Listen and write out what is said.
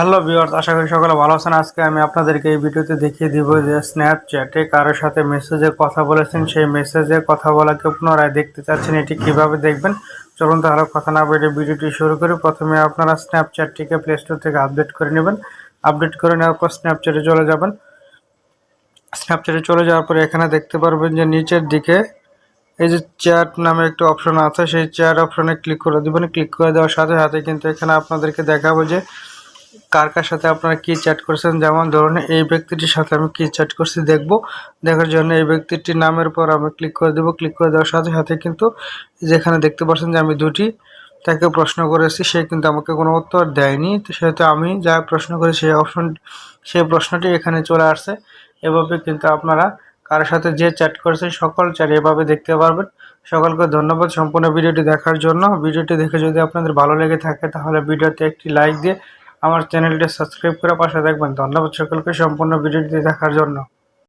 Hello viewers আশা করি সকলে ভালো আছেন। আজকে আমি আপনাদেরকে এই ভিডিওতে দেখিয়ে দিব যে স্ন্যাপচ্যাটে কারোর সাথে মেসেজে কথা বলেছেন। সেই মেসেজে কথা বলাকে পুনরায় দেখতে চাচ্ছেন, এটি কীভাবে দেখবেন? চলুন তাহলে কথা না বেরিয়ে ভিডিওটি শুরু করি। প্রথমে আপনারা স্ন্যাপচ্যাটটিকে প্লে স্টোর থেকে আপডেট করে নেবেন। আপডেট করে নেওয়ার পর স্ন্যাপচ্যাটে চলে যাবেন। স্ন্যাপচ্যাটে চলে যাওয়ার পরে এখানে দেখতে পারবেন যে নিচের দিকে এই যে চ্যাট নামে একটা অপশন আছে। সেই চ্যাট অপশনে ক্লিক করে দেবেন। ক্লিক করে দেওয়ার সাথে সাথে কিন্তু এখানে আপনাদেরকে দেখাবো যে কার কার সাথে আপনারা কি চ্যাট করছেন? যেমন ধরুন, এই ব্যক্তিটির সাথে আমি কি চ্যাট করছি দেখব। দেখার জন্য এই ব্যক্তিটির নামের পর আমি ক্লিক করে দেব। ক্লিক করে দেওয়ার সাথে সাথে কিন্তু যেখানে দেখতে পাচ্ছেন যে আমি দুটি তাকে প্রশ্ন করেছি, সে কিন্তু আমাকে কোনো উত্তর দেয়নি। তো সেহেতু আমি যা প্রশ্ন করি, সেই অপশন সেই প্রশ্নটি এখানে চলে আসছে। এভাবে কিন্তু আপনারা কারোর সাথে যে চ্যাট করেছেন, সকল চ্যাট এভাবে দেখতে পারবেন। সকলকে ধন্যবাদ সম্পূর্ণ ভিডিওটি দেখার জন্য। ভিডিওটি দেখে যদি আপনাদের ভালো লেগে থাকে, তাহলে ভিডিওতে একটি লাইক দিয়ে আমার চ্যানেলটি সাবস্ক্রাইব করে পাশে দেখবেন ধন্যবাদ সকলকে সম্পূর্ণ ভিডিওটি দেখার জন্য।